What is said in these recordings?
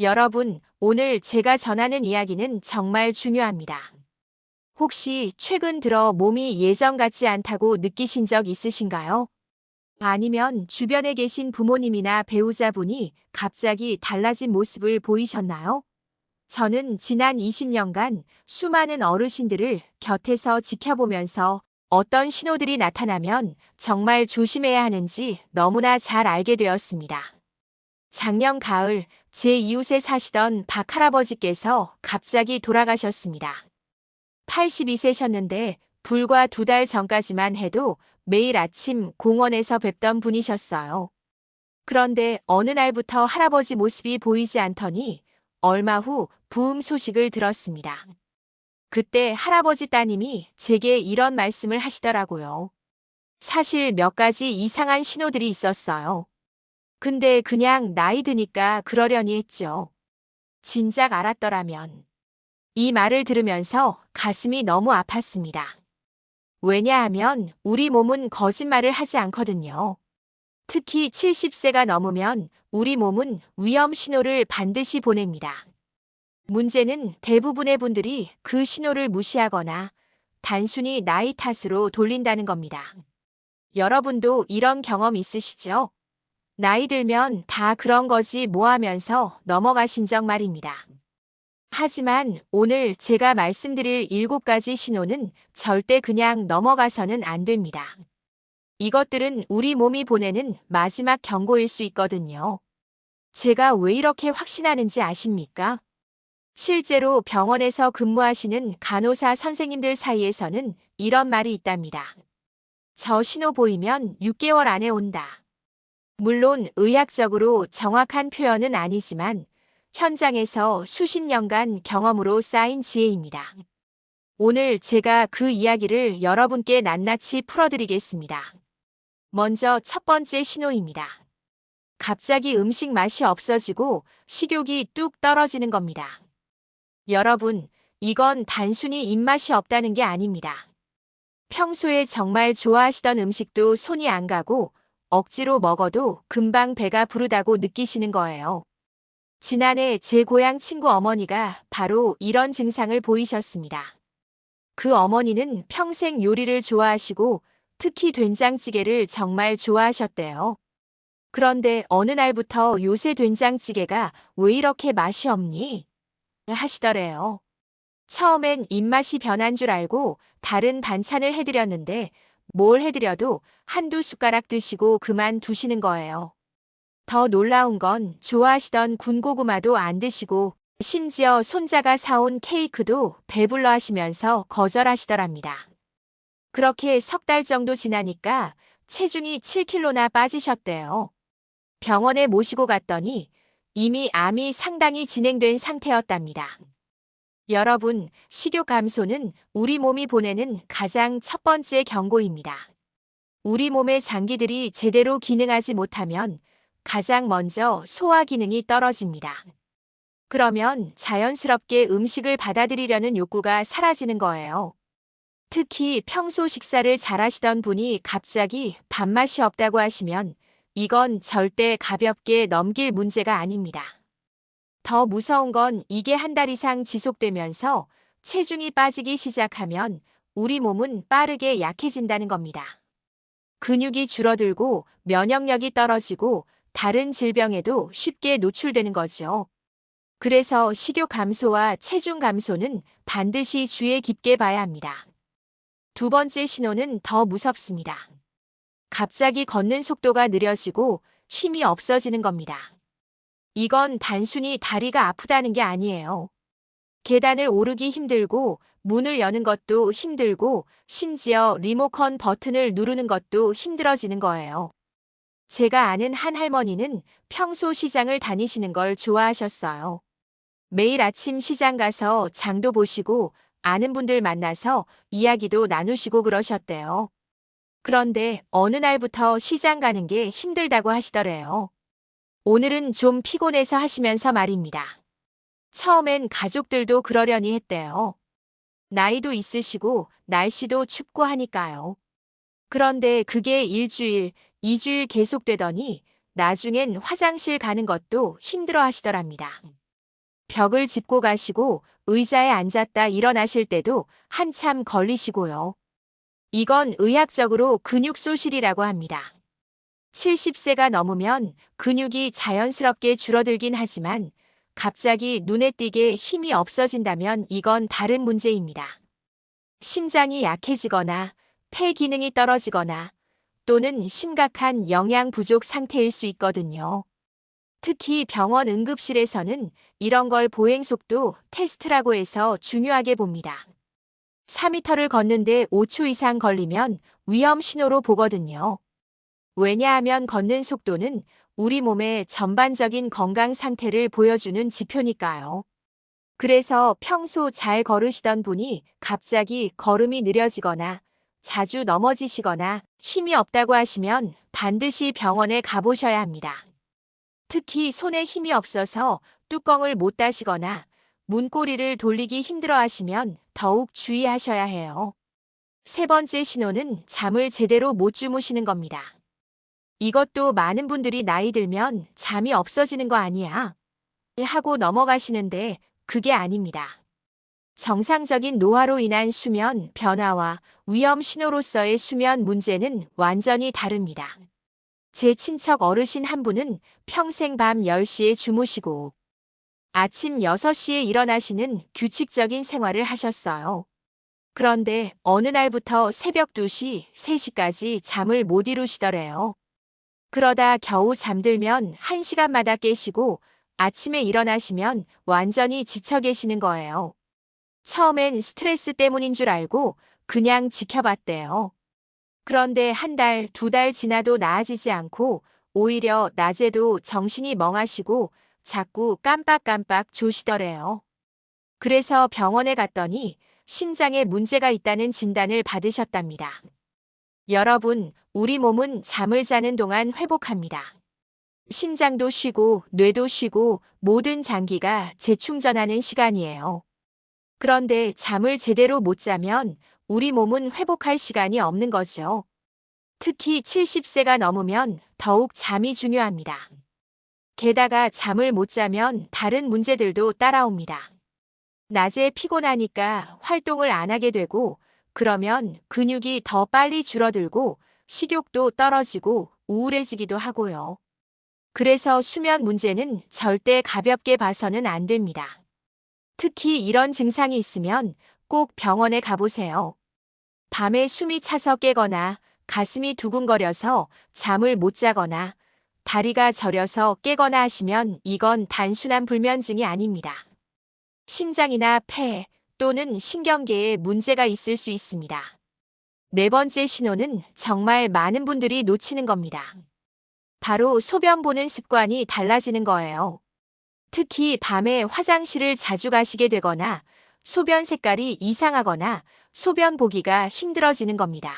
여러분, 오늘 제가 전하는 이야기는 정말 중요합니다. 혹시 최근 들어 몸이 예전 같지 않다고 느끼신 적 있으신가요? 아니면 주변에 계신 부모님이나 배우자분이 갑자기 달라진 모습을 보이셨나요? 저는 지난 20년간 수많은 어르신들을 곁에서 지켜보면서 어떤 신호들이 나타나면 정말 조심해야 하는지 너무나 잘 알게 되었습니다. 작년 가을 제 이웃에 사시던 박 할아버지께서 갑자기 돌아가셨습니다. 82세셨는데 불과 두 달 전까지만 해도 매일 아침 공원에서 뵙던 분이셨어요. 그런데 어느 날부터 할아버지 모습이 보이지 않더니 얼마 후 부음 소식을 들었습니다. 그때 할아버지 따님이 제게 이런 말씀을 하시더라고요. 사실 몇 가지 이상한 신호들이 있었어요. 근데 그냥 나이 드니까 그러려니 했죠. 진작 알았더라면. 이 말을 들으면서 가슴이 너무 아팠습니다. 왜냐하면 우리 몸은 거짓말을 하지 않거든요. 특히 70세가 넘으면 우리 몸은 위험 신호를 반드시 보냅니다. 문제는 대부분의 분들이 그 신호를 무시하거나 단순히 나이 탓으로 돌린다는 겁니다. 여러분도 이런 경험 있으시죠? 나이 들면 다 그런 거지 뭐 하면서 넘어가신 적 말입니다. 하지만 오늘 제가 말씀드릴 일곱 가지 신호는 절대 그냥 넘어가서는 안 됩니다. 이것들은 우리 몸이 보내는 마지막 경고일 수 있거든요. 제가 왜 이렇게 확신하는지 아십니까? 실제로 병원에서 근무하시는 간호사 선생님들 사이에서는 이런 말이 있답니다. 저 신호 보이면 6개월 안에 온다. 물론 의학적으로 정확한 표현은 아니지만 현장에서 수십 년간 경험으로 쌓인 지혜입니다. 오늘 제가 그 이야기를 여러분께 낱낱이 풀어드리겠습니다. 먼저 첫 번째 신호입니다. 갑자기 음식 맛이 없어지고 식욕이 뚝 떨어지는 겁니다. 여러분, 이건 단순히 입맛이 없다는 게 아닙니다. 평소에 정말 좋아하시던 음식도 손이 안 가고 억지로 먹어도 금방 배가 부르다고 느끼시는 거예요. 지난해 제 고향 친구 어머니가 바로 이런 증상을 보이셨습니다. 그 어머니는 평생 요리를 좋아하시고 특히 된장찌개를 정말 좋아하셨대요. 그런데 어느 날부터 요새 된장찌개가 왜 이렇게 맛이 없니? 하시더래요. 처음엔 입맛이 변한 줄 알고 다른 반찬을 해드렸는데 뭘 해드려도 한두 숟가락 드시고 그만 두시는 거예요. 더 놀라운 건 좋아하시던 군고구마도 안 드시고 심지어 손자가 사온 케이크도 배불러 하시면서 거절하시더랍니다. 그렇게 석 달 정도 지나니까 체중이 7kg나 빠지셨대요. 병원에 모시고 갔더니 이미 암이 상당히 진행된 상태였답니다. 여러분, 식욕 감소는 우리 몸이 보내는 가장 첫 번째 경고입니다. 우리 몸의 장기들이 제대로 기능하지 못하면 가장 먼저 소화 기능이 떨어집니다. 그러면 자연스럽게 음식을 받아들이려는 욕구가 사라지는 거예요. 특히 평소 식사를 잘 하시던 분이 갑자기 밥맛이 없다고 하시면 이건 절대 가볍게 넘길 문제가 아닙니다. 더 무서운 건 이게 한 달 이상 지속되면서 체중이 빠지기 시작하면 우리 몸은 빠르게 약해진다는 겁니다. 근육이 줄어들고 면역력이 떨어지고 다른 질병에도 쉽게 노출되는 거죠. 그래서 식욕 감소와 체중 감소는 반드시 주의 깊게 봐야 합니다. 두 번째 신호는 더 무섭습니다. 갑자기 걷는 속도가 느려지고 힘이 없어지는 겁니다. 이건 단순히 다리가 아프다는 게 아니에요. 계단을 오르기 힘들고 문을 여는 것도 힘들고 심지어 리모컨 버튼을 누르는 것도 힘들어지는 거예요. 제가 아는 한 할머니는 평소 시장을 다니시는 걸 좋아하셨어요. 매일 아침 시장 가서 장도 보시고 아는 분들 만나서 이야기도 나누시고 그러셨대요. 그런데 어느 날부터 시장 가는 게 힘들다고 하시더래요. 오늘은 좀 피곤해서 하시면서 말입니다. 처음엔 가족들도 그러려니 했대요. 나이도 있으시고 날씨도 춥고 하니까요. 그런데 그게 일주일, 이주일 계속되더니 나중엔 화장실 가는 것도 힘들어 하시더랍니다. 벽을 짚고 가시고 의자에 앉았다 일어나실 때도 한참 걸리시고요. 이건 의학적으로 근육 소실이라고 합니다. 70세가 넘으면 근육이 자연스럽게 줄어들긴 하지만 갑자기 눈에 띄게 힘이 없어진다면 이건 다른 문제입니다. 심장이 약해지거나 폐 기능이 떨어지거나 또는 심각한 영양 부족 상태일 수 있거든요. 특히 병원 응급실에서는 이런 걸 보행 속도 테스트라고 해서 중요하게 봅니다. 4미터를 걷는데 5초 이상 걸리면 위험 신호로 보거든요. 왜냐하면 걷는 속도는 우리 몸의 전반적인 건강 상태를 보여주는 지표니까요. 그래서 평소 잘 걸으시던 분이 갑자기 걸음이 느려지거나 자주 넘어지시거나 힘이 없다고 하시면 반드시 병원에 가보셔야 합니다. 특히 손에 힘이 없어서 뚜껑을 못 다시거나 문고리를 돌리기 힘들어 하시면 더욱 주의하셔야 해요. 세 번째 신호는 잠을 제대로 못 주무시는 겁니다. 이것도 많은 분들이 나이 들면 잠이 없어지는 거 아니야? 하고 넘어가시는데 그게 아닙니다. 정상적인 노화로 인한 수면 변화와 위험 신호로서의 수면 문제는 완전히 다릅니다. 제 친척 어르신 한 분은 평생 밤 10시에 주무시고 아침 6시에 일어나시는 규칙적인 생활을 하셨어요. 그런데 어느 날부터 새벽 2시, 3시까지 잠을 못 이루시더래요. 그러다 겨우 잠들면 1시간마다 깨시고 아침에 일어나시면 완전히 지쳐 계시는 거예요. 처음엔 스트레스 때문인 줄 알고 그냥 지켜봤대요. 그런데 한 달, 두 달 지나도 나아지지 않고 오히려 낮에도 정신이 멍하시고 자꾸 깜빡깜빡 조시더래요. 그래서 병원에 갔더니 심장에 문제가 있다는 진단을 받으셨답니다. 여러분, 우리 몸은 잠을 자는 동안 회복합니다. 심장도 쉬고 뇌도 쉬고 모든 장기가 재충전하는 시간이에요. 그런데 잠을 제대로 못 자면 우리 몸은 회복할 시간이 없는 거죠. 특히 70세가 넘으면 더욱 잠이 중요합니다. 게다가 잠을 못 자면 다른 문제들도 따라옵니다. 낮에 피곤하니까 활동을 안 하게 되고 그러면 근육이 더 빨리 줄어들고 식욕도 떨어지고 우울해지기도 하고요. 그래서 수면 문제는 절대 가볍게 봐서는 안 됩니다. 특히 이런 증상이 있으면 꼭 병원에 가보세요. 밤에 숨이 차서 깨거나 가슴이 두근거려서 잠을 못 자거나 다리가 저려서 깨거나 하시면 이건 단순한 불면증이 아닙니다. 심장이나 폐 또는 신경계에 문제가 있을 수 있습니다. 네 번째 신호는 정말 많은 분들이 놓치는 겁니다. 바로 소변 보는 습관이 달라지는 거예요. 특히 밤에 화장실을 자주 가시게 되거나 소변 색깔이 이상하거나 소변 보기가 힘들어지는 겁니다.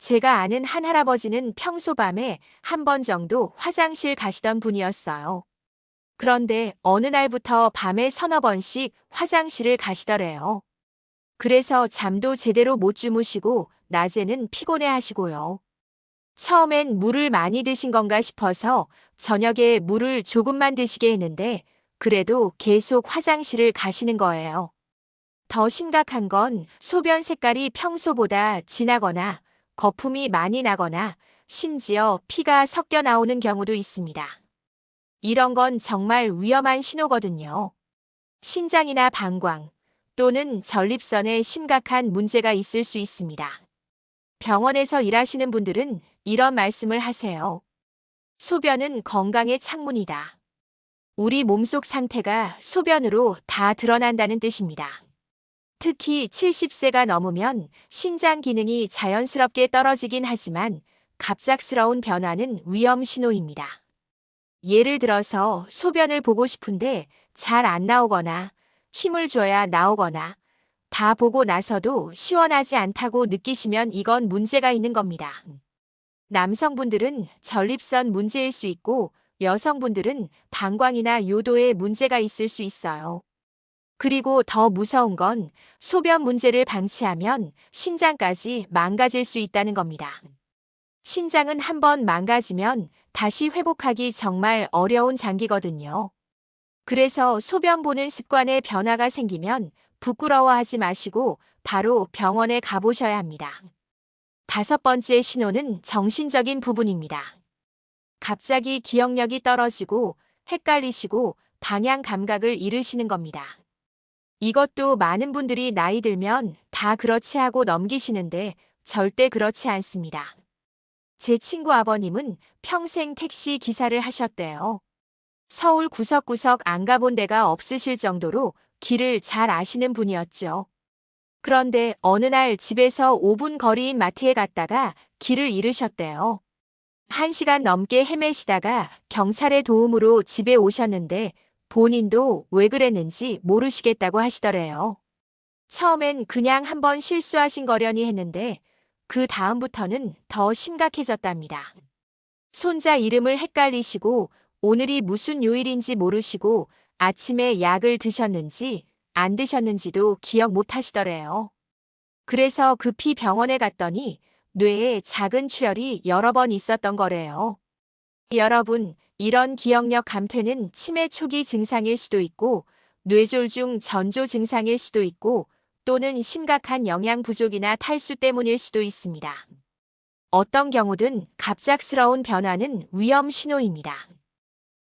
제가 아는 한 할아버지는 평소 밤에 한 번 정도 화장실 가시던 분이었어요. 그런데 어느 날부터 밤에 서너 번씩 화장실을 가시더래요. 그래서 잠도 제대로 못 주무시고 낮에는 피곤해 하시고요. 처음엔 물을 많이 드신 건가 싶어서 저녁에 물을 조금만 드시게 했는데 그래도 계속 화장실을 가시는 거예요. 더 심각한 건 소변 색깔이 평소보다 진하거나 거품이 많이 나거나 심지어 피가 섞여 나오는 경우도 있습니다. 이런 건 정말 위험한 신호거든요. 신장이나 방광 또는 전립선에 심각한 문제가 있을 수 있습니다. 병원에서 일하시는 분들은 이런 말씀을 하세요. 소변은 건강의 창문이다. 우리 몸속 상태가 소변으로 다 드러난다는 뜻입니다. 특히 70세가 넘으면 신장 기능이 자연스럽게 떨어지긴 하지만 갑작스러운 변화는 위험 신호입니다. 예를 들어서 소변을 보고 싶은데 잘 안 나오거나 힘을 줘야 나오거나 다 보고 나서도 시원하지 않다고 느끼시면 이건 문제가 있는 겁니다. 남성분들은 전립선 문제일 수 있고 여성분들은 방광이나 요도에 문제가 있을 수 있어요. 그리고 더 무서운 건 소변 문제를 방치하면 신장까지 망가질 수 있다는 겁니다. 신장은 한번 망가지면 다시 회복하기 정말 어려운 장기거든요. 그래서 소변 보는 습관에 변화가 생기면 부끄러워하지 마시고 바로 병원에 가보셔야 합니다. 다섯 번째 신호는 정신적인 부분입니다. 갑자기 기억력이 떨어지고 헷갈리시고 방향 감각을 잃으시는 겁니다. 이것도 많은 분들이 나이 들면 다 그렇지 하고 넘기시는데 절대 그렇지 않습니다. 제 친구 아버님은 평생 택시 기사를 하셨대요. 서울 구석구석 안 가본 데가 없으실 정도로 길을 잘 아시는 분이었죠. 그런데 어느 날 집에서 5분 거리인 마트에 갔다가 길을 잃으셨대요. 한 시간 넘게 헤매시다가 경찰의 도움으로 집에 오셨는데 본인도 왜 그랬는지 모르시겠다고 하시더래요. 처음엔 그냥 한번 실수하신 거려니 했는데 그 다음부터는 더 심각해졌답니다. 손자 이름을 헷갈리시고 오늘이 무슨 요일인지 모르시고 아침에 약을 드셨는지 안 드셨는지도 기억 못 하시더래요. 그래서 급히 병원에 갔더니 뇌에 작은 출혈이 여러 번 있었던 거래요. 여러분, 이런 기억력 감퇴는 치매 초기 증상일 수도 있고 뇌졸중 전조 증상일 수도 있고 또는 심각한 영양 부족이나 탈수 때문일 수도 있습니다. 어떤 경우든 갑작스러운 변화는 위험 신호입니다.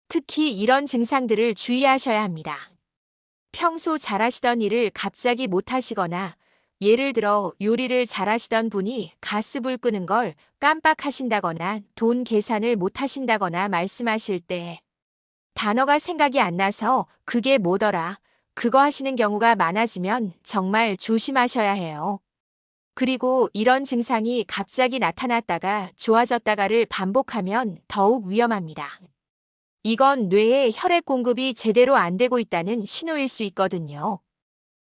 특히 이런 증상들을 주의하셔야 합니다. 평소 잘하시던 일을 갑자기 못하시거나 예를 들어 요리를 잘하시던 분이 가스불 끄는 걸 깜빡하신다거나 돈 계산을 못하신다거나 말씀하실 때 단어가 생각이 안 나서 그게 뭐더라 그거 하시는 경우가 많아지면 정말 조심하셔야 해요. 그리고 이런 증상이 갑자기 나타났다가 좋아졌다가를 반복하면 더욱 위험합니다. 이건 뇌에 혈액 공급이 제대로 안 되고 있다는 신호일 수 있거든요.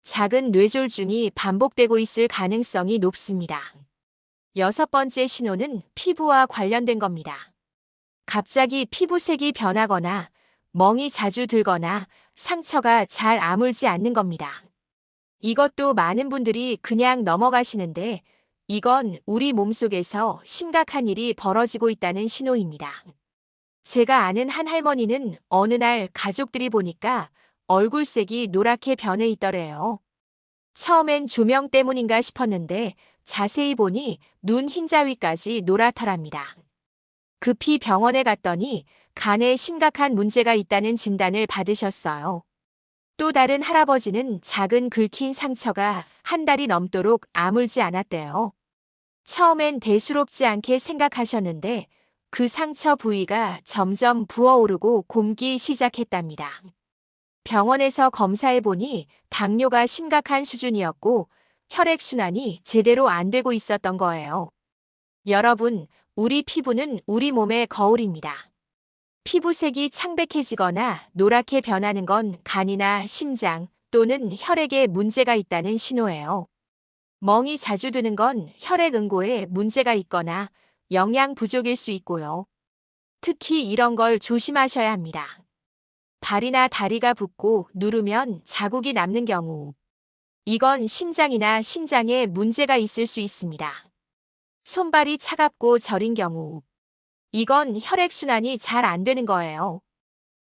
작은 뇌졸중이 반복되고 있을 가능성이 높습니다. 여섯 번째 신호는 피부와 관련된 겁니다. 갑자기 피부색이 변하거나 멍이 자주 들거나 상처가 잘 아물지 않는 겁니다. 이것도 많은 분들이 그냥 넘어가시는데 이건 우리 몸속에서 심각한 일이 벌어지고 있다는 신호입니다. 제가 아는 한 할머니는 어느 날 가족들이 보니까 얼굴색이 노랗게 변해 있더래요. 처음엔 조명 때문인가 싶었는데 자세히 보니 눈 흰자위까지 노랗더랍니다. 급히 병원에 갔더니 간에 심각한 문제가 있다는 진단을 받으셨어요. 또 다른 할아버지는 작은 긁힌 상처가 한 달이 넘도록 아물지 않았대요. 처음엔 대수롭지 않게 생각하셨는데 그 상처 부위가 점점 부어오르고 곰기 시작했답니다. 병원에서 검사해 보니 당뇨가 심각한 수준이었고 혈액순환이 제대로 안 되고 있었던 거예요. 여러분, 우리 피부는 우리 몸의 거울입니다. 피부색이 창백해지거나 노랗게 변하는 건 간이나 심장 또는 혈액에 문제가 있다는 신호예요. 멍이 자주 드는 건 혈액 응고에 문제가 있거나 영양 부족일 수 있고요. 특히 이런 걸 조심하셔야 합니다. 발이나 다리가 붓고 누르면 자국이 남는 경우. 이건 심장이나 신장에 문제가 있을 수 있습니다. 손발이 차갑고 저린 경우. 이건 혈액순환이 잘 안 되는 거예요.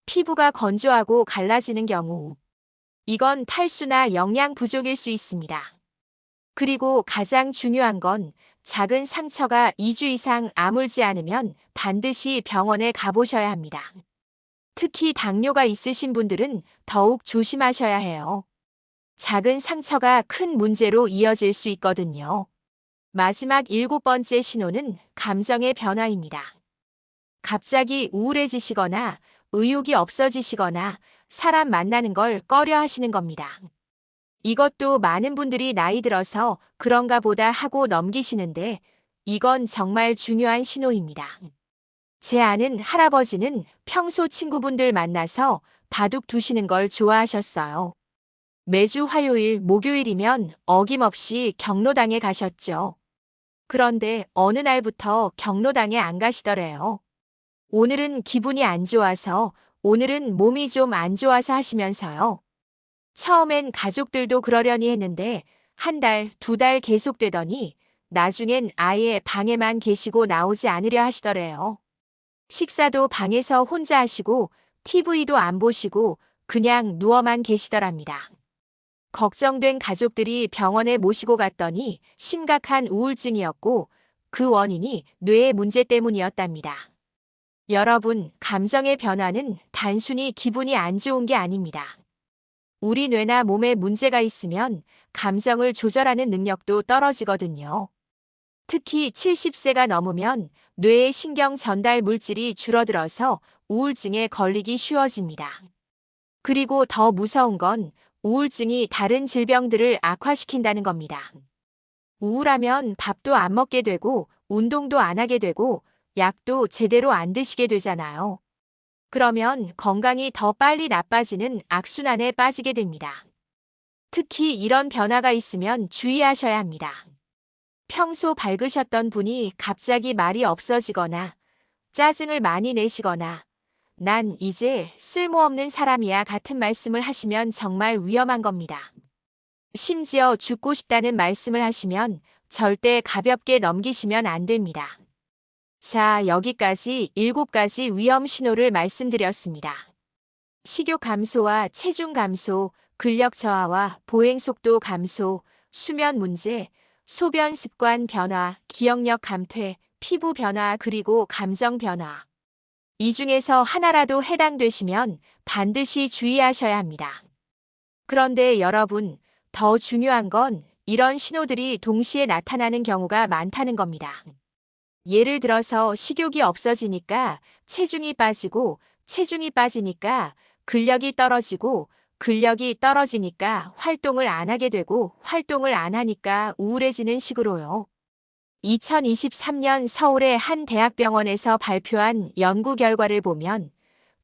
피부가 건조하고 갈라지는 경우. 이건 탈수나 영양 부족일 수 있습니다. 그리고 가장 중요한 건 작은 상처가 2주 이상 아물지 않으면 반드시 병원에 가보셔야 합니다. 특히 당뇨가 있으신 분들은 더욱 조심하셔야 해요. 작은 상처가 큰 문제로 이어질 수 있거든요. 마지막 일곱 번째 신호는 감정의 변화입니다. 갑자기 우울해지시거나 의욕이 없어지시거나 사람 만나는 걸 꺼려 하시는 겁니다. 이것도 많은 분들이 나이 들어서 그런가 보다 하고 넘기시는데 이건 정말 중요한 신호입니다. 제 아는 할아버지는 평소 친구분들 만나서 바둑 두시는 걸 좋아하셨어요. 매주 화요일, 목요일이면 어김없이 경로당에 가셨죠. 그런데 어느 날부터 경로당에 안 가시더래요. 오늘은 기분이 안 좋아서, 오늘은 몸이 좀 안 좋아서 하시면서요. 처음엔 가족들도 그러려니 했는데 한 달, 두 달 계속되더니 나중엔 아예 방에만 계시고 나오지 않으려 하시더래요. 식사도 방에서 혼자 하시고 TV도 안 보시고 그냥 누워만 계시더랍니다. 걱정된 가족들이 병원에 모시고 갔더니 심각한 우울증이었고 그 원인이 뇌의 문제 때문이었답니다. 여러분, 감정의 변화는 단순히 기분이 안 좋은 게 아닙니다. 우리 뇌나 몸에 문제가 있으면 감정을 조절하는 능력도 떨어지거든요. 특히 70세가 넘으면 뇌의 신경 전달 물질이 줄어들어서 우울증에 걸리기 쉬워집니다. 그리고 더 무서운 건 우울증이 다른 질병들을 악화시킨다는 겁니다. 우울하면 밥도 안 먹게 되고 운동도 안 하게 되고 약도 제대로 안 드시게 되잖아요. 그러면 건강이 더 빨리 나빠지는 악순환에 빠지게 됩니다. 특히 이런 변화가 있으면 주의하셔야 합니다. 평소 밝으셨던 분이 갑자기 말이 없어지거나 짜증을 많이 내시거나 난 이제 쓸모없는 사람이야 같은 말씀을 하시면 정말 위험한 겁니다. 심지어 죽고 싶다는 말씀을 하시면 절대 가볍게 넘기시면 안 됩니다. 자, 여기까지 7가지 위험 신호를 말씀드렸습니다. 식욕 감소와 체중 감소, 근력 저하와 보행 속도 감소, 수면 문제, 소변 습관 변화, 기억력 감퇴, 피부 변화 그리고 감정 변화. 이 중에서 하나라도 해당되시면 반드시 주의하셔야 합니다. 그런데 여러분, 더 중요한 건 이런 신호들이 동시에 나타나는 경우가 많다는 겁니다. 예를 들어서 식욕이 없어지니까 체중이 빠지고 체중이 빠지니까 근력이 떨어지고 근력이 떨어지니까 활동을 안 하게 되고 활동을 안 하니까 우울해지는 식으로요. 2023년 서울의 한 대학병원에서 발표한 연구 결과를 보면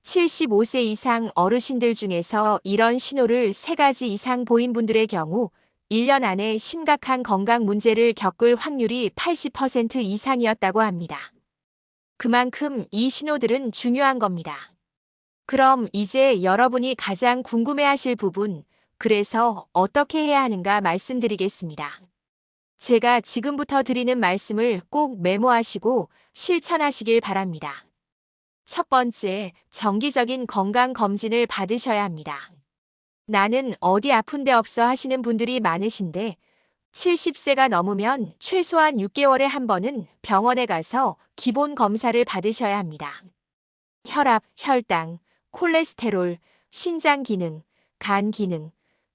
75세 이상 어르신들 중에서 이런 신호를 3가지 이상 보인 분들의 경우 1년 안에 심각한 건강 문제를 겪을 확률이 80% 이상이었다고 합니다. 그만큼 이 신호들은 중요한 겁니다. 그럼 이제 여러분이 가장 궁금해하실 부분, 그래서 어떻게 해야 하는가 말씀드리겠습니다. 제가 지금부터 드리는 말씀을 꼭 메모하시고 실천하시길 바랍니다. 첫 번째, 정기적인 건강 검진을 받으셔야 합니다. 나는 어디 아픈 데 없어 하시는 분들이 많으신데 70세가 넘으면 최소한 6개월에 한 번은 병원에 가서 기본 검사를 받으셔야 합니다. 혈압, 혈당, 콜레스테롤, 신장 기능, 간 기능,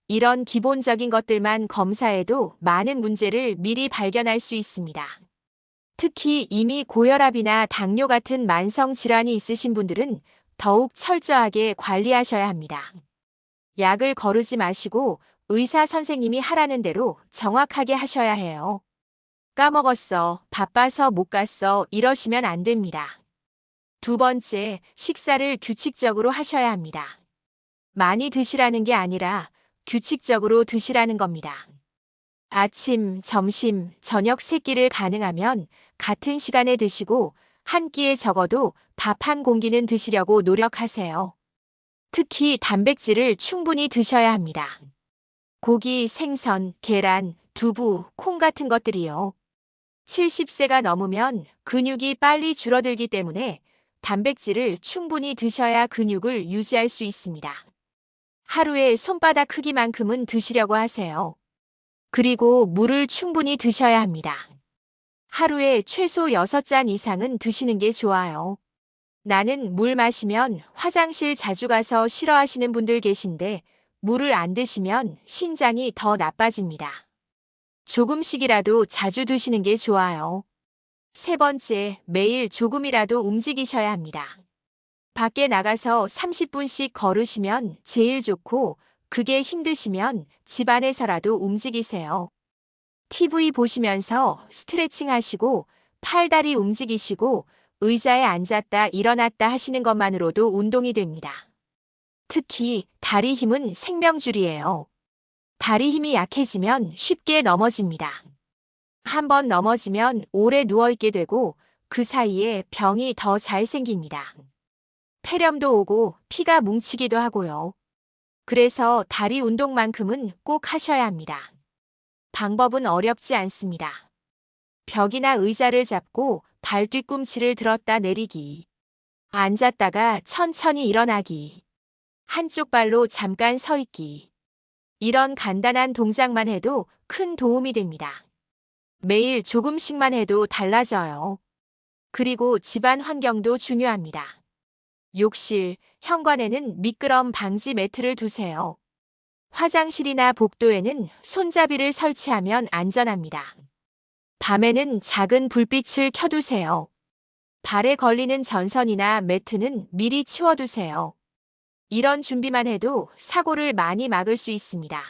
이런 기본적인 것들만 검사해도 많은 문제를 미리 발견할 수 있습니다. 특히 이미 고혈압이나 당뇨 같은 만성 질환이 있으신 분들은 더욱 철저하게 관리하셔야 합니다. 약을 거르지 마시고 의사 선생님이 하라는 대로 정확하게 하셔야 해요. 까먹었어, 바빠서 못 갔어, 이러시면 안 됩니다. 두 번째, 식사를 규칙적으로 하셔야 합니다. 많이 드시라는 게 아니라 규칙적으로 드시라는 겁니다. 아침, 점심, 저녁 세 끼를 가능하면 같은 시간에 드시고 한 끼에 적어도 밥 한 공기는 드시려고 노력하세요. 특히 단백질을 충분히 드셔야 합니다. 고기, 생선, 계란, 두부, 콩 같은 것들이요. 70세가 넘으면 근육이 빨리 줄어들기 때문에 단백질을 충분히 드셔야 근육을 유지할 수 있습니다. 하루에 손바닥 크기만큼은 드시려고 하세요. 그리고 물을 충분히 드셔야 합니다. 하루에 최소 6잔 이상은 드시는 게 좋아요. 나는 물 마시면 화장실 자주 가서 싫어하시는 분들 계신데 물을 안 드시면 신장이 더 나빠집니다. 조금씩이라도 자주 드시는 게 좋아요. 세 번째, 매일 조금이라도 움직이셔야 합니다. 밖에 나가서 30분씩 걸으시면 제일 좋고 그게 힘드시면 집 안에서라도 움직이세요. TV 보시면서 스트레칭 하시고 팔다리 움직이시고 의자에 앉았다 일어났다 하시는 것만으로도 운동이 됩니다. 특히 다리 힘은 생명줄이에요. 다리 힘이 약해지면 쉽게 넘어집니다. 한번 넘어지면 오래 누워있게 되고 그 사이에 병이 더 잘 생깁니다. 폐렴도 오고 피가 뭉치기도 하고요. 그래서 다리 운동만큼은 꼭 하셔야 합니다. 방법은 어렵지 않습니다. 벽이나 의자를 잡고 발 뒤꿈치를 들었다 내리기. 앉았다가 천천히 일어나기. 한쪽 발로 잠깐 서 있기. 이런 간단한 동작만 해도 큰 도움이 됩니다. 매일 조금씩만 해도 달라져요. 그리고 집안 환경도 중요합니다. 욕실, 현관에는 미끄럼 방지 매트를 두세요. 화장실이나 복도에는 손잡이를 설치하면 안전합니다. 밤에는 작은 불빛을 켜두세요. 발에 걸리는 전선이나 매트는 미리 치워두세요. 이런 준비만 해도 사고를 많이 막을 수 있습니다.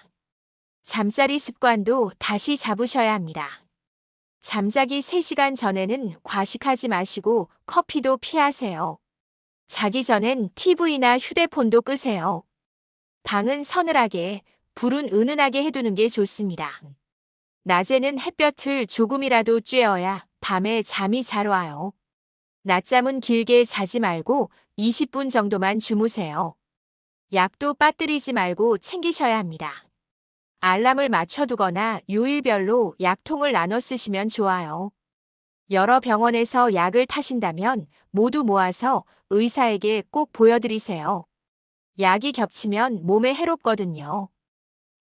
잠자리 습관도 다시 잡으셔야 합니다. 잠자기 3시간 전에는 과식하지 마시고 커피도 피하세요. 자기 전엔 TV나 휴대폰도 끄세요. 방은 서늘하게, 불은 은은하게 해두는 게 좋습니다. 낮에는 햇볕을 조금이라도 쬐어야 밤에 잠이 잘 와요. 낮잠은 길게 자지 말고 20분 정도만 주무세요. 약도 빠뜨리지 말고 챙기셔야 합니다. 알람을 맞춰두거나 요일별로 약통을 나눠 쓰시면 좋아요. 여러 병원에서 약을 타신다면 모두 모아서 의사에게 꼭 보여드리세요. 약이 겹치면 몸에 해롭거든요.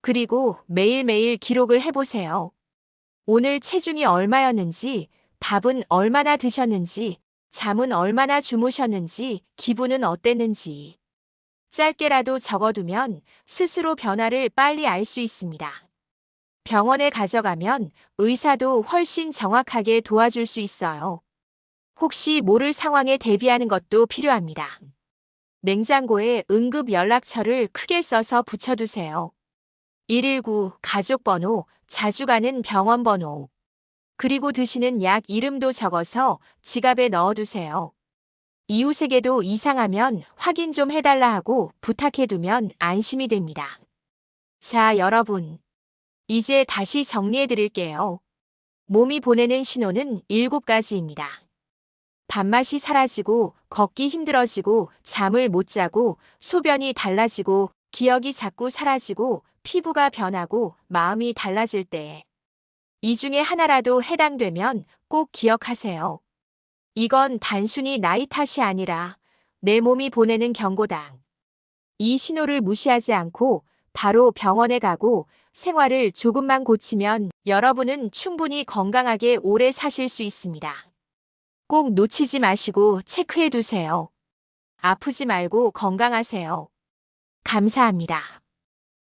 그리고 매일매일 기록을 해보세요. 오늘 체중이 얼마였는지, 밥은 얼마나 드셨는지, 잠은 얼마나 주무셨는지, 기분은 어땠는지. 짧게라도 적어두면 스스로 변화를 빨리 알 수 있습니다. 병원에 가져가면 의사도 훨씬 정확하게 도와줄 수 있어요. 혹시 모를 상황에 대비하는 것도 필요합니다. 냉장고에 응급 연락처를 크게 써서 붙여두세요. 119 가족 번호, 자주 가는 병원 번호. 그리고 드시는 약 이름도 적어서 지갑에 넣어두세요. 이웃에게도 이상하면 확인 좀 해달라 하고 부탁해두면 안심이 됩니다. 자, 여러분. 이제 다시 정리해 드릴게요. 몸이 보내는 신호는 7가지입니다. 밥맛이 사라지고, 걷기 힘들어지고, 잠을 못 자고, 소변이 달라지고, 기억이 자꾸 사라지고, 피부가 변하고, 마음이 달라질 때. 이 중에 하나라도 해당되면 꼭 기억하세요. 이건 단순히 나이 탓이 아니라 내 몸이 보내는 경고다. 이 신호를 무시하지 않고 바로 병원에 가고 생활을 조금만 고치면 여러분은 충분히 건강하게 오래 사실 수 있습니다. 꼭 놓치지 마시고 체크해 두세요. 아프지 말고 건강하세요. 감사합니다.